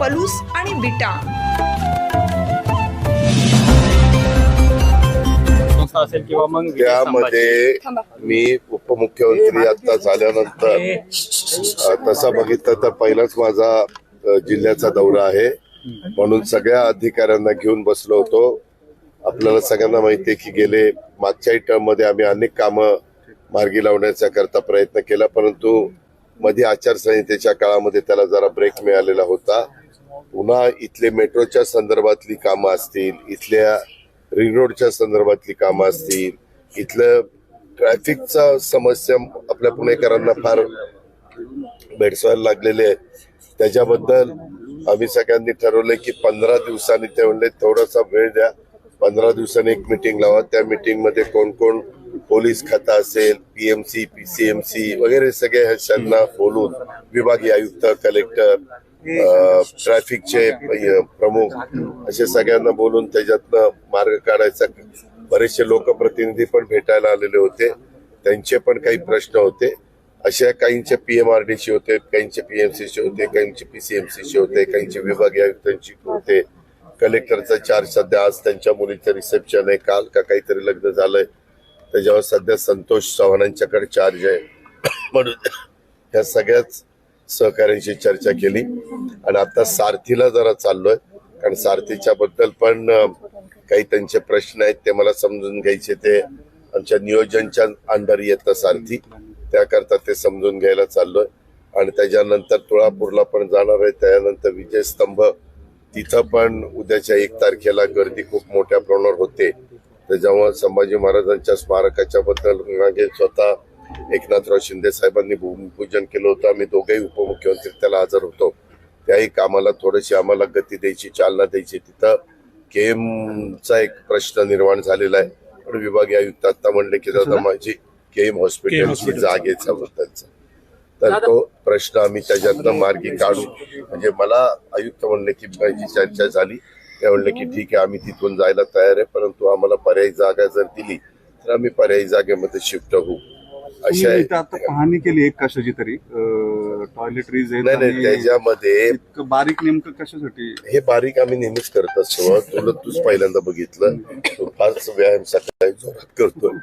पलूस आणि बिटा. असेल किंवा मग त्यामध्ये मी उपमुख्यमंत्री आता झाल्यानंतर तसा बघितलं तर पहिलाच माझा जिल्ह्याचा दौरा आहे. म्हणून सगळ्या अधिकाऱ्यांना घेऊन बसलो होतो. आपल्याला सगळ्यांना माहिती आहे की गेले मागच्याही टर्ममध्ये आम्ही अनेक कामं मार्गी लावण्याचा करता प्रयत्न केला परंतु मध्ये आचारसंहितेच्या काळामध्ये त्याला जरा ब्रेक मिळालेला होता. पुन्हा इथले मेट्रोच्या संदर्भातली कामं असतील इथल्या रिंग रोडच्या संदर्भातली कामं असतील इथलं ट्रॅफिकचा समस्या आपल्या पुणेकरांना फार भेडसायला लागलेली आहे. त्याच्याबद्दल आम्ही सगळ्यांनी ठरवलंय की पंधरा दिवसांनी ते म्हणले थोडासा वेळ द्या. पंधरा दिवसांनी एक मिटिंग लावा. त्या मिटिंगमध्ये कोण कोण पोलीस खाता असेल पीएमसी पीसीएमसी वगैरे सगळे ह्याच्यांना बोलून विभागीय आयुक्त कलेक्टर ट्रॅफिकचे प्रमुख असे सगळ्यांना बोलून त्याच्यातनं मार्ग काढायचा. बरेचसे लोकप्रतिनिधी पण भेटायला आलेले होते. त्यांचे पण काही प्रश्न होते. अशा काहींचे पीएमआरडीचे होते काहींचे पीएमसीचे होते काहींचे पीसीएमसीचे होते काहींचे विभागीय आयुक्तांचे होते. कलेक्टरचा चार्ज सध्या आज त्यांच्या मुलीचं रिसेप्शन आहे. काल का काहीतरी लग्न झालंय. त्याच्यावर सध्या संतोष चव्हाणांच्याकडे चार्ज आहे. म्हणून ह्या सगळ्याच सहकाऱ्यांशी चर्चा केली. आणि आता सारथीला जरा चाललोय. कारण सारथीच्या बद्दल पण काही त्यांचे प्रश्न आहेत ते मला समजून घ्यायचे ते. आमच्या नियोजनच्या अंडर येतं सारथी. त्याकरता ते समजून घ्यायला चाललोय. आणि त्याच्यानंतर तुळापूरला पण जाणार आहे. त्यानंतर विजयस्तंभ तिथं पण उद्याच्या एक तारखेला गर्दी खूप मोठ्या प्रमाणावर होते. त्याच्यामुळे संभाजी महाराजांच्या स्मारकाच्या बद्दल स्वतः एकनाथराव शिंदे साहेबांनी भूमिपूजन केलं होतं. आम्ही दोघेही उपमुख्यमंत्री त्याला हजर होतो. त्याही कामाला थोडीशी आम्हाला गती द्यायची चालना द्यायची. तिथं केमचा एक प्रश्न निर्माण झालेला आहे. पण विभागीय आयुक्त आता म्हणले की दादा माझी केम हॉस्पिटलची जागेचा बद्दलचा तर तो प्रश्न आम्ही त्याच्यातनं मार्गी काढू. म्हणजे मला आयुक्त म्हणले की माझी चर्चा झाली. ते म्हणले की ठीक आहे आम्ही तिथून जायला तयार आहे परंतु आम्हाला पर्यायी जागा जर दिली तर आम्ही पर्यायी जागेमध्ये शिफ्ट होऊ. अशा आता पाहणी केली एक कशाची तरी टॉयलेटरीज नाही नाही त्याच्यामध्ये बारीक नेमकं कशासाठी? हे बारीक आम्ही नेहमीच करत असतो. तुला तूच पहिल्यांदा बघितलं. तू फारच व्यायाम सकाळी जोरात करतो.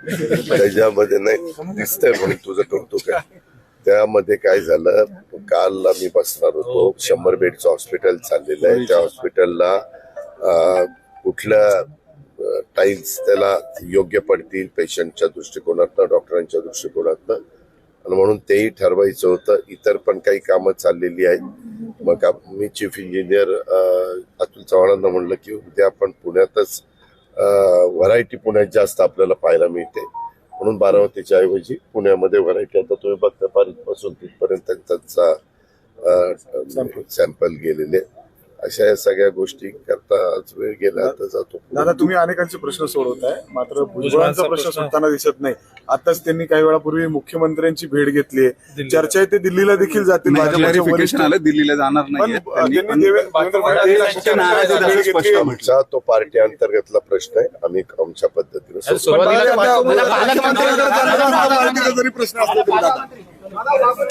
त्याच्यामध्ये नाही दिसतंय म्हणून तुझं कौतुक आहे त्यामध्ये काय झालं? काल आम्ही बसणार होतो. शंभर बेडचं हॉस्पिटल चाललेलं आहे. त्या हॉस्पिटलला कुठल्या टाईल्स त्याला योग्य पडतील पेशंटच्या दृष्टिकोनातनं डॉक्टरांच्या दृष्टिकोनातनं. आणि म्हणून तेही ठरवायचं होतं. इतर पण काही कामं चाललेली आहेत. मग मी चीफ इंजिनियर अतुल चव्हाणांना म्हणलं की उद्या आपण पुण्यातच व्हरायटी पुण्यात जास्त आपल्याला पाहायला मिळते. म्हणून बारामतीच्या ऐवजी पुण्यामध्ये व्हरायटी आता तुम्ही बघता पासून तिथपर्यंत त्यांचा सॅम्पल गेलेले. अशा या सगळ्या गोष्टी करता आज वेळ गेला तर जातो दादा तुम्ही अनेकांचे प्रश्न सोडवताय मात्र भुजबळांचा प्रश्न सुटताना दिसत नाही आताच त्यांनी काही वेळापूर्वी मुख्यमंत्र्यांची भेट घेतली चार्चा आहे ते दिल्लीला देखील जातील आलं दिल्लीला जाणार नाही तो पार्टी अंतर्गतला प्रश्न आहे आम्ही आमच्या पद्धतीने प्रश्न.